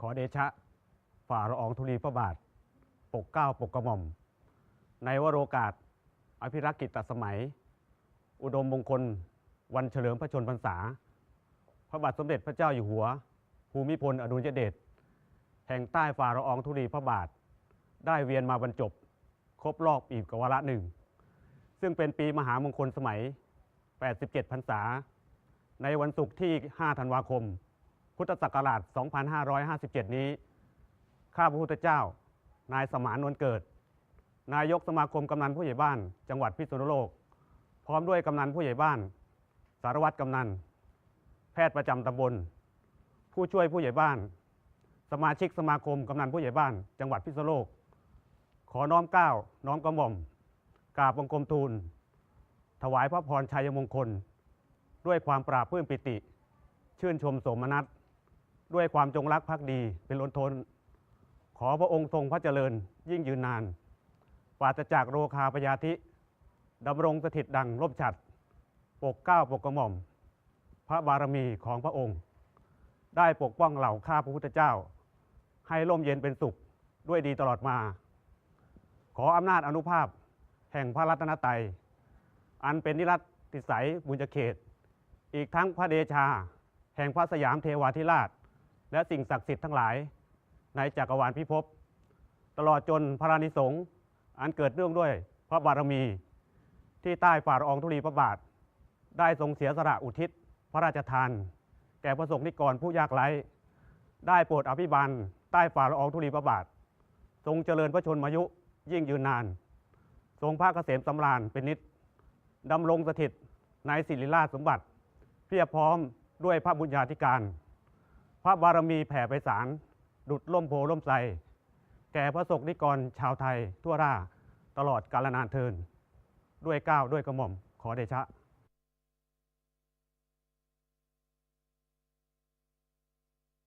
ขอเดชะ ฝ่าละอองธุลีพระบาท ปกเกล้าปกกระหม่อม ในวโรกาส อภิรักษ์กิตตสมัย อุดมมงคล วันเฉลิมพระชนพรรษา พระบาทสมเด็จพระเจ้าอยู่หัว ภูมิพลอดุลยเดชแห่งใต้ฝ่าละอองธุลีพระบาท ได้เวียนมาบรรจบ ครบรอบอีกกวาระหนึ่ง ซึ่งเป็นปีมหามงคลสมัย 87 พรรษา ในวันศุกร์ที่ 5 ธันวาคม พุทธศักราช 2557 นี้ ข้าพระพุทธเจ้า นายสมานนวลเกิด นายกสมาคมกำนันผู้ใหญ่บ้าน จังหวัดพิษณุโลก พร้อมด้วยกำนันผู้ใหญ่บ้าน สารวัตรกำนัน แพทย์ประจำตำบล ผู้ช่วยผู้ใหญ่บ้าน สมาชิกสมาคมกำนันผู้ใหญ่บ้าน จังหวัดพิษณุโลก ขอน้อมเกล้า น้อมกระหม่อมกราบบังคมทูล ถวายพระพรชัยมงคล ด้วยความปราบปลื้มปิติ ชื่นชมสมนัต ด้วยความจงรักภักดี เป็นล้นทน ขอพระองค์ทรงพระเจริญยิ่งยืนนาน ปราศจากโรคาพยาธิดำรงสถิตดังร่มฉัดปกเก้าปกกระหม่อม พระบารมีของพระองค์ ได้ปกป้องเหล่าข้าพระพุทธเจ้า ให้ร่มเย็นเป็นสุขด้วยดีตลอดมา ขออำนาจอนุภาพแห่งพระรัตนตรัย อันเป็นนิรัตติสัยบุญเขต อีกทั้งพระเดชา แห่งพระสยามเทวาธิราช และสิ่งศักดิ์สิทธิ์ทั้งหลาย ในจักรวาลพิภพตลอดจนพระรานิสงฆ์อันเกิดเนื่องด้วยพระบารมี ที่ใต้ฝ่าละอองธุลีพระบาท ได้ทรงเสียสละอุทิศพระราชทาน แก่ประสงค์นิกรผู้ยากไร้ ได้โปรดอภิบาลใต้ฝ่าละอองธุลีพระบาท ทรงเจริญพระชนมายุยิ่งยืนนาน ทรงพระเกษมสำราญเป็นนิจดำรงสถิตในศิริราชสมบัติ เพียบพร้อมด้วยพระบุญญาธิการ พระบารมีแผ่ไปสาร ดุดล่มโพล่มไทรแก่พระสงฆ์นิกรชาวไทยทั่วราตลอดกาลนานเทิน ด้วยก้าวด้วยกระหม่อมขอเดชะ